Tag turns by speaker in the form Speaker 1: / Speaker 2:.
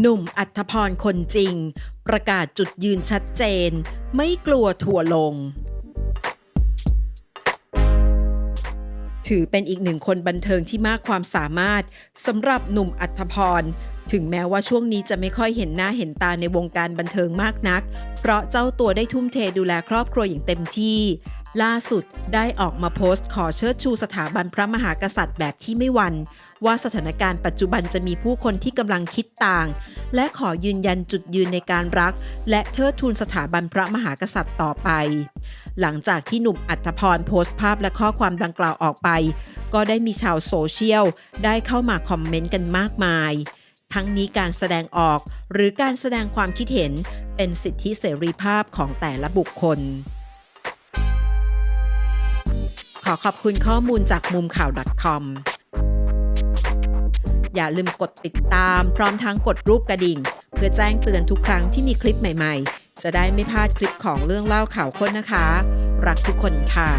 Speaker 1: หนุ่มอัธพรคนจริง ประกาศจุดยืนชัดเจน ไม่กลัวทัวลง ถือเป็นอีกหนึ่งคนบันเทิงที่มากความสามารถสำหรับหนุ่มอัธพร ถึงแม้ว่าช่วงนี้จะไม่ค่อยเห็นหน้าเห็นตาในวงการบันเทิงมากนัก เพราะเจ้าตัวได้ทุ่มเทดูแลครอบครัวอย่างเต็มที่ ล่าสุดได้ออกมาโพสต์ขอเชิดชูสถาบันพระมหากษัตริย์แบบที่ไม่หวัน ว่าสถานการณ์ปัจจุบันจะมีผู้คนที่กำลังคิดต่าง และขอยืนยันจุดยืนในการรัก และเทิดทูนสถาบันพระมหากษัตริย์ต่อไป หลังจากที่หนุ่มอัธพรโพสต์ภาพและข้อความดังกล่าวออกไป ก็ได้มีชาวโซเชียลได้เข้ามาคอมเมนต์กันมากมาย ทั้งนี้การแสดงออกหรือการแสดงความคิดเห็นเป็นสิทธิเสรีภาพของแต่ละบุคคล อขอบคุณข้อมูลจากมุมข่าว .com อย่าลืมกดติดตามพร้อมทั้งกดรูปกระดิ่ง เพื่อแจ้งเตือนทุกครั้งที่มีคลิปใหม่ๆ จะได้ไม่พลาดคลิปของเรื่องเล่าข่าวค้นนะคะ รักทุกคนค่ะ